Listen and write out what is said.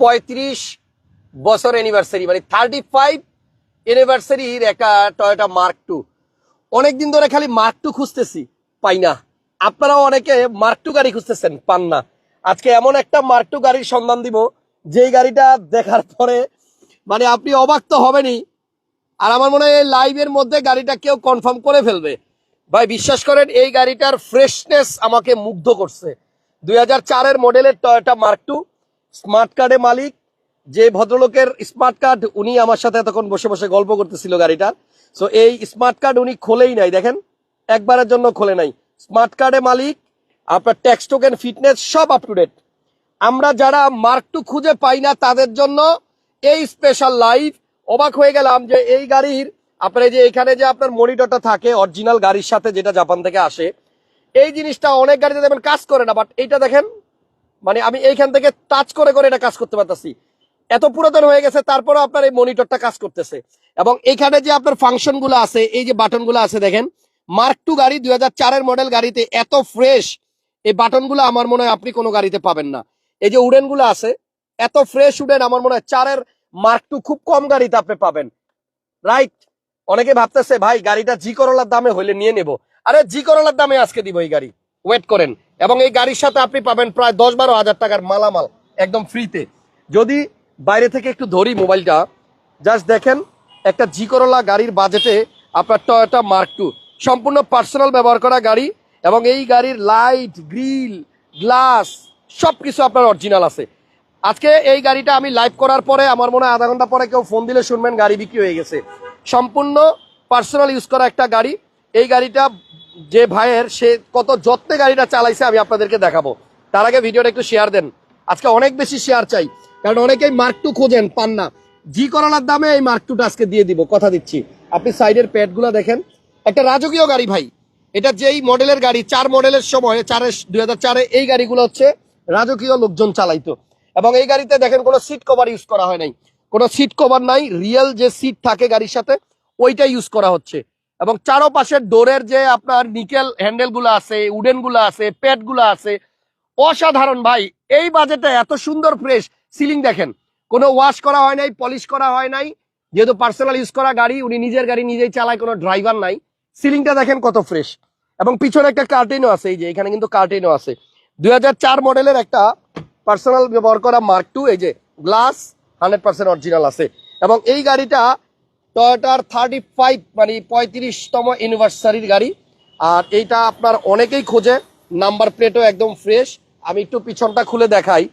পঁয়ত্রিশ বছর অ্যানিভার্সারি মানে থার্টি ফাইভ অ্যানিভার্সারির একটা টয়োটা মার্ক টু অনেকদিন ধরে খালি মার্ক টু খুঁজতেছি, পাই না। আপনারাও অনেকে মার্ক টু গাড়ি খুঁজতেছেন, পান না। আজকে এমন একটা মার্ক টু গাড়ির সন্ধান দিব, যেই গাড়িটা দেখার পরে মানে আপনি অবাক তো হবেনই, আর আমার মনে হয় লাইভের মধ্যে গাড়িটা কেউ কনফার্ম করে ফেলবে। ভাই, বিশ্বাস করেন, এই গাড়িটার ফ্রেশনেস আমাকে মুগ্ধ করছে। দুই হাজার চারের মডেলের টয়োটা মার্ক টু স্মার্ট কার্ডে মালিক, যে ভদ্রলোকের স্মার্ট কার্ড উনি আমার সাথে এতক্ষণ বসে বসে গল্প করতেছিল গাড়িটার সো এই স্মার্ট কার্ড উনি খোলেই নাই, দেখেন? একবারের জন্য খোলে নাই। স্মার্ট কার্ডে মালিক, আপনার ট্যাক্স, টোকেন, ফিটনেস সব আপ টু ডেট আমরা যারা মার্ক টু খুঁজে পাই না, তাদের জন্য এই স্পেশাল লাইভ অবাক হয়ে গেলাম যে এই গাড়ির, আপনার এই যে এখানে যে আপনার মনিটরটা থাকে অরিজিনাল গাড়ির সাথে যেটা জাপান থেকে আসে, এই জিনিসটা অনেক গাড়িতে দেখবেন কাজ করে না বাট এইটা দেখেন মানে আমি এইখান থেকে টাচ করে করে এটা কাজ করতে পারতাছি। এত পুরাতন হয়ে গেছে তারপরে আপনার এই মনিটরটা কাজ করতেছে। এবং এখানে যে আপনার ফাংশনগুলো আছে, এই যে বাটনগুলো আছে দেখেন মার্ক টু গাড়ি, দুই হাজার মডেল গাড়িতে এত ফ্রেশ এই বাটনগুলো আমার মনে হয় আপনি কোনো গাড়িতে পাবেন না। এই যে উডেনগুলো আছে, এত ফ্রেশ উডেন আমার মনে হয় চারের মার্ক টু খুব কম গাড়িতে আপনি পাবেন। রাইট অনেকে ভাবতেছে, ভাই, গাড়িটা জি করলার দামে হইলে নিয়ে নেব। আরে জি করলার দামে আজকে দিব এই গাড়ি। ওয়েট করেন। এবং এই গাড়ির সাথে আপনি পাবেন প্রায় দশ বারো হাজার টাকার মালামাল একদম ফ্রিতে যদি বাইরে থেকে একটু ধরি মোবাইলটা জাস্ট দেখেন, একটা জি করলা গাড়ির বাজেটে আপনার টয়োটা মার্ক টু সম্পূর্ণ পার্সোনাল ব্যবহার করা গাড়ি এবং এই গাড়ির লাইট গ্রিল গ্লাস সব কিছু আপনার অরিজিনাল আছে। আজকে এই গাড়িটা আমি লাইভ করার পরে, আমার মনে হয় আধা ঘণ্টা পরে কেউ ফোন দিলে শুনবেন, গাড়ি বিক্রি হয়ে গেছে। সম্পূর্ণ পার্সোনাল ইউজ করা একটা গাড়ি। এই গাড়িটা যে ভাইয়ের সে কত যত্নে গাড়িটা চালাইছে আমি আপনাদেরকে দেখাবো। তার আগে ভিডিওটা একটু শেয়ার দেন। আজকে অনেক বেশি শেয়ার চাই, কারণ অনেকেই মার্ক টু খোঁজেন, পান না। জি করলার দামে এই মার্ক টুটা আজকে দিয়ে দিব, কথা দিচ্ছি। আপনি সাইডের প্যাডগুলো দেখেন। একটা রাজকীয় গাড়ি ভাই, এটা যেই মডেলের গাড়ি, চার মডেলের সময়, চারের, দুই চারে এই গাড়িগুলো হচ্ছে রাজকীয় লোকজন চালাইতো। এবং এই গাড়িতে দেখেন, কোনো সিট কভার ইউজ করা হয় নাই। কোনো সিট কভার নাই রিয়েল যে সিট থাকে গাড়ির সাথে, ওইটা ইউজ করা হচ্ছে। এবং চারো পাশের ডোরের যে আপনার নিকেল হ্যান্ডেলগুলো আছে উডেনগুলো আছে প্যাডগুলো আছে, অসাধারণ ভাই। এই বাজেটে এত সুন্দর ফ্রেশ সিলিং দেখেন। কোনো ওয়াশ করা হয় নাই, পলিশ করা হয় নাই। যেহেতু পার্সোনাল ইউজ করা গাড়ি, উনি নিজের গাড়ি নিজেই চালায়, কোনো ড্রাইভার নাই। সিলিংটা দেখেন কত ফ্রেশ। এবং পিছনে একটা কার্টেনও আছে, এই যে এখানে কিন্তু কার্টেনও আছে। দুই হাজার চার মডেলের একটা পার্সোনাল ব্যবহার করা মার্ক টু এই যে গ্লাস, হান্ড্রেড পার্সেন্ট অরিজিনাল আছে। এবং এই গাড়িটা টয়োটার থার্টি ফাইভ মানে পঁয়ত্রিশতম ইউনিভার্সারির গাড়ি। আর এইটা আপনার অনেকেই খোঁজে নাম্বার প্লেটও একদম ফ্রেশ আমি একটু পিছনটা খুলে দেখাই।